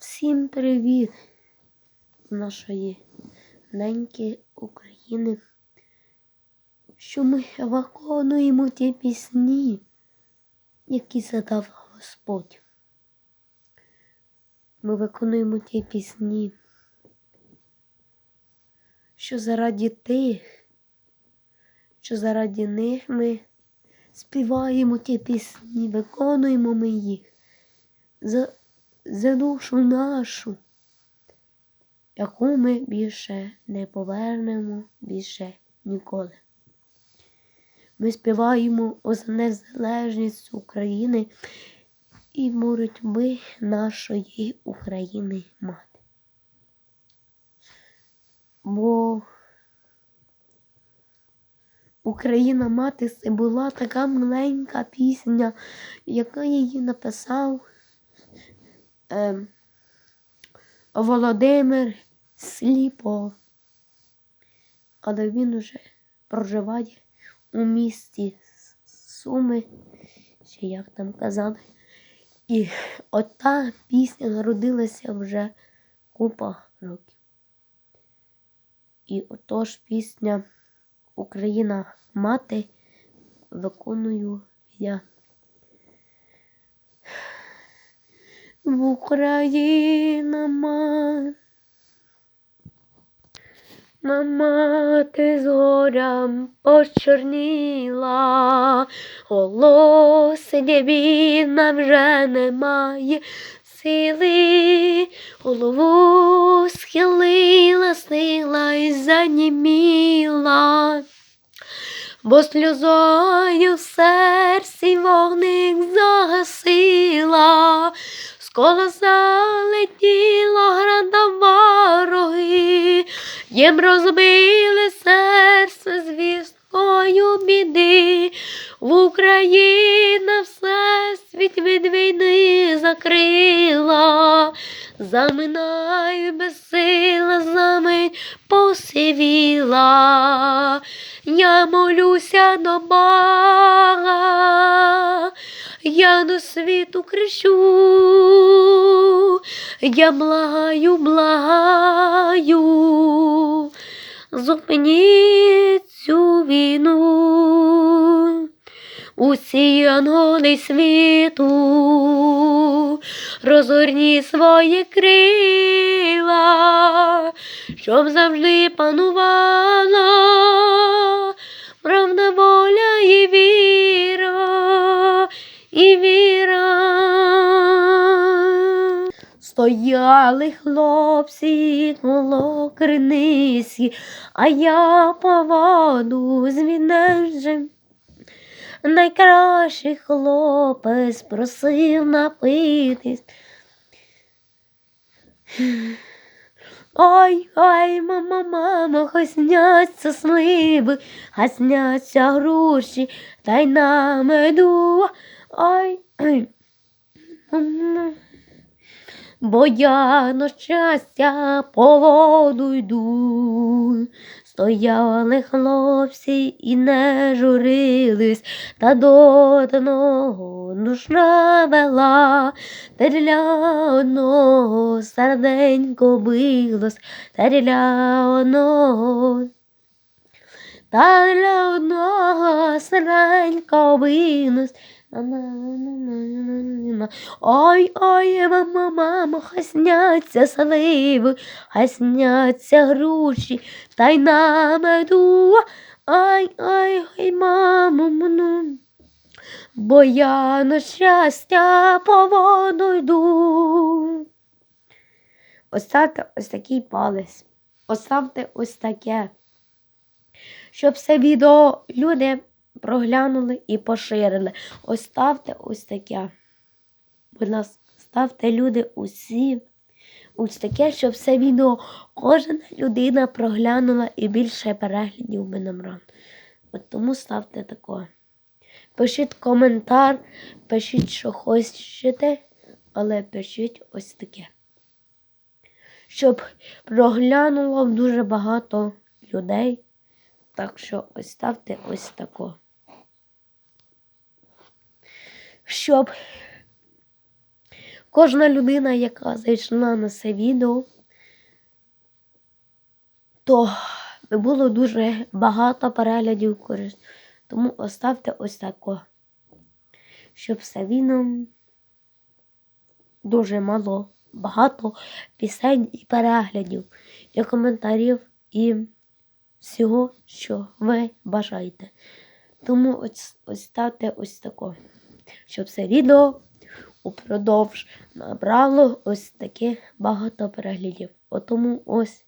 Всім привіт нашої неньки України, що ми виконуємо ті пісні, які задав Господь. Ми виконуємо ті пісні, що заради тих, що заради них ми співаємо ті пісні, виконуємо ми їх за, за душу нашу, яку ми більше не повернемо більше ніколи. Ми співаємо за незалежність України і боротьби нашої України мати. Бо Україна мати це була така маленька пісня, яка її написав ем, Володимир Сліпо. Але він уже проживає у місті Суми, чи як там казали. І ота пісня народилася вже купа років. І отож пісня Україна мати виконую я. В Україна мати. Мати з горям почорніла, голосення бідна вже немає. Сили, голову схилила, сила і заніміла, бо сльозою в серці вогник з колоса летіла града вороги, їм розбили серце звісткою біди, в Україна все світ від війни закрила, заминай безсила, замить посивіла, я молюся до Бога, я до світу кричу, я благаю, благаю, зупиніть цю війну. Усі анголи світу, розгорні свої крила, щоб завжди панувала Стояли хлопці коло криниці, а я по воду з вінежем. Найкращий хлопець просив напитись. Ой, ой, мама, мама, хай сняться сливи, хай сняться груші, та й на меду. Ой, ой. м. Бо я на щастя по воду йду. Стояли хлопці і не журились, та до одного душа вела, та для одного серденько билось, та для одного. Та для одного серденько билось. Ой, ой, мама, мама, хай сняться сливи, хай сняться груші, та й на меду. Ай, ай, ай, мамо, ну. Бо я на щастя по воду йду. Оставте ось такий палець. Оставте ось таке. Щоб це відео люди проглянули і поширили. Ось ставте ось таке. Будь ласка, ставте люди усі. Ось таке, щоб це відео кожна людина проглянула і більше переглядів би набрав. От тому ставте таке. Пишіть коментар, пишіть, що хочете, але пишіть ось таке. Щоб проглянуло дуже багато людей. Так що ось ставте ось тако. Щоб кожна людина, яка зайшла на це відео, то було дуже багато переглядів корис. Тому оставте ось тако, щоб відео дуже мало, багато пісень і переглядів, і коментарів, і всього, що ви бажаєте. Тому ось, ось ставте ось тако, щоб це відео упродовж набрало ось таке багато переглядів. Тому ось